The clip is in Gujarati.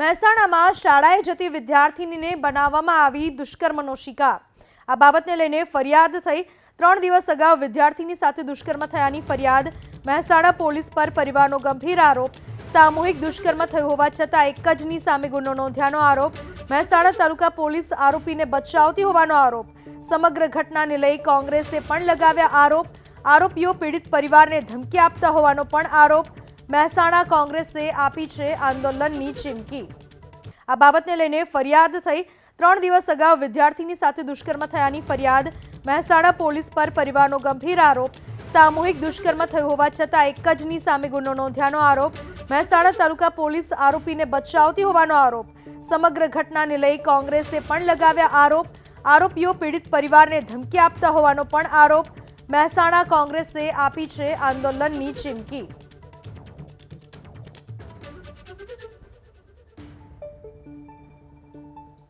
મહેસાણામાં શાળાએ જતી વિદ્યાર્થીનીને બનાવવામાં આવી દુષ્કર્મનો શિકાર આ બાબતને લઈને ફરિયાદ થઈ ત્રણ દિવસ અગાઉ વિદ્યાર્થીની સાથે દુષ્કર્મ થયાની ફરિયાદ મહેસાણા પોલીસ પર પરિવારનો ગંભીર આરોપ સામૂહિક દુષ્કર્મ થયું હોવા છતાં એક જની સામે ગુનો નોંધ્યાનો આરોપ મહેસાણા તાલુકા પોલીસ આરોપીને બચાવતી હોવાનો આરોપ સમગ્ર ઘટનાને લઈ કોંગ્રેસે પણ લગાવ્યા આરોપ આરોપીઓ પીડિત પરિવારને ધમકી આપતા હોવાનો પણ આરોપ मेहसाणा कांग्रेस से API छे आंदोलन नी चिमकी आ બાબત લેને ફરિયાદ થઈ 3 દિવસ સગા વિદ્યાર્થીની સાથે દુષ્કર્મ થયાની ફરિયાદ મહેસાણા પોલીસ પર પરિવારનો ગંભીર આરોપ સામૂહિક દુષ્કર્મ થયો હોવા છતાં એક જની સામે ગુનો નોંધીયાનો આરોપ મહેસાણા તાલુકા પોલીસ આરોપીને બચાવતી હોવાનો આરોપ સમગ્ર ઘટનાને લઈ કોંગ્રેસે પણ લગાવ્યા આરોપ આરોપીઓ પીડિત પરિવારને ધમકી આપતા હોવાનો પણ આરોપ મહેસાણા કોંગ્રેસે API छे आंदोलन ની ચિંકી